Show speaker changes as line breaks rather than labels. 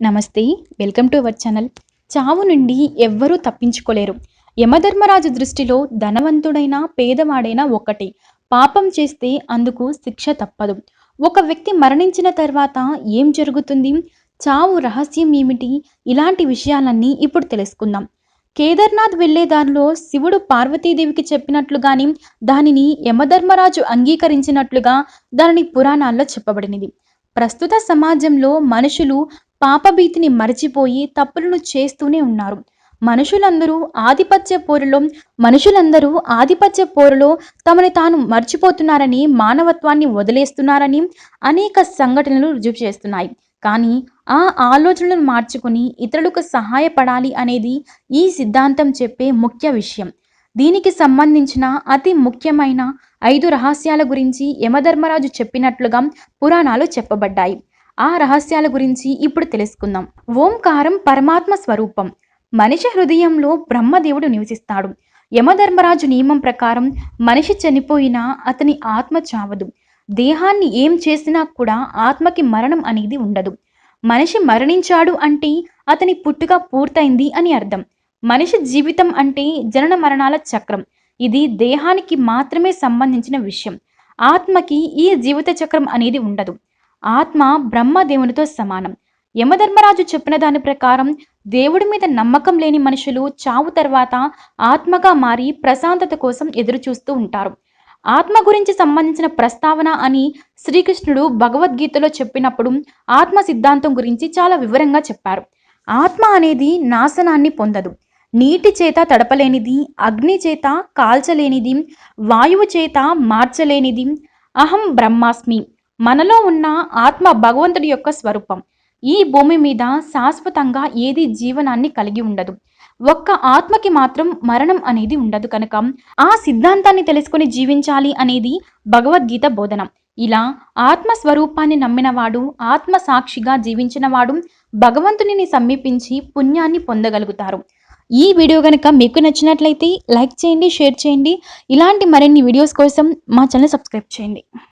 నమస్తే welcome to our channel. చావు నుండి ఎవ్వరూ తప్పించుకోలేరు. యమధర్మరాజు దృష్టిలో ధనవంతుడైనా పేదవాడైనా ఒక్కటే పాపం చేస్తే అందుకు శిక్ష తప్పదు. ఒక వ్యక్తి మరణించిన తర్వాత ఏం జరుగుతుంది? చావు రహస్యం ఏమిటి? ఇలాంటి విషయాలన్నీ ఇప్పుడు తెలుసుకుందాం. కేదార్నాథ్ వెళ్ళే దారిలో శివుడు పార్వతీదేవికి చెప్పినట్లుగాని దానిని యమధర్మరాజు అంగీకరించినట్లుగా దానిని పురాణాల్లో చెప్పబడినది. ప్రస్తుత సమాజంలో మనుషులు పాపభీతిని మరచిపోయి తప్పులను చేస్తూనే ఉన్నారు. మనుషులందరూ ఆధిపత్య పోరులో మనుషులందరూ ఆధిపత్య పోరులో తమని తాను మర్చిపోతున్నారని మానవత్వాన్ని వదిలేస్తున్నారని అనేక సంఘటనలు రుజువు చేస్తున్నాయి. కానీ ఆ ఆలోచనలను మార్చుకుని ఇతరులకు సహాయపడాలి అనేది ఈ సిద్ధాంతం చెప్పే ముఖ్య విషయం. దీనికి సంబంధించిన అతి ముఖ్యమైన ఐదు రహస్యాల గురించి యమధర్మరాజు చెప్పినట్లుగా పురాణాలు చెప్పబడ్డాయి. ఆ రహస్యాల గురించి ఇప్పుడు తెలుసుకుందాం. ఓంకారం పరమాత్మ స్వరూపం. మనిషి హృదయంలో బ్రహ్మదేవుడు నివసిస్తాడు. యమధర్మరాజు నియమం ప్రకారం మనిషి చనిపోయినా అతని ఆత్మ చావదు. దేహాన్ని ఏం చేసినా కూడా ఆత్మకి మరణం అనేది ఉండదు. మనిషి మరణించాడు అంటే అతని పుట్టుక పూర్తయింది అని అర్థం. మనిషి జీవితం అంటే జనన మరణాల చక్రం. ఇది దేహానికి మాత్రమే సంబంధించిన విషయం. ఆత్మకి ఈ జీవిత చక్రం అనేది ఉండదు. ఆత్మ బ్రహ్మదేవునితో సమానం. యమధర్మరాజు చెప్పిన దాని ప్రకారం దేవుడి మీద నమ్మకం లేని మనుషులు చావు తర్వాత ఆత్మగా మారి ప్రశాంతత కోసం ఎదురు చూస్తూ ఉంటారు. ఆత్మ గురించి సంబంధించిన ప్రస్తావన అని శ్రీకృష్ణుడు భగవద్గీతలో చెప్పినప్పుడు ఆత్మ సిద్ధాంతం గురించి చాలా వివరంగా చెప్పారు. ఆత్మ అనేది నాశనాన్ని పొందదు. నీటి చేత తడపలేనిది అగ్ని చేత కాల్చలేనిది వాయువు చేత మార్చలేనిది. అహం బ్రహ్మాస్మి. మనలో ఉన్న ఆత్మ భగవంతుడి యొక్క స్వరూపం. ఈ భూమి మీద శాశ్వతంగా ఏది జీవనాన్ని కలిగి ఉండదు. ఒక్క ఆత్మకి మాత్రం మరణం అనేది ఉండదు కనుక ఆ సిద్ధాంతాన్ని తెలుసుకుని జీవించాలి అనేది భగవద్గీత బోధన. ఇలా ఆత్మ స్వరూపాన్ని నమ్మినవాడు ఆత్మ సాక్షిగా జీవించినవాడు భగవంతునిని సమీపించి పుణ్యాన్ని పొందగలుగుతారు. ఈ వీడియో కనుక మీకు నచ్చినట్లయితే లైక్ చేయండి షేర్ చేయండి. ఇలాంటి మరిన్ని వీడియోస్ కోసం మా ఛానల్ సబ్స్క్రైబ్ చేయండి.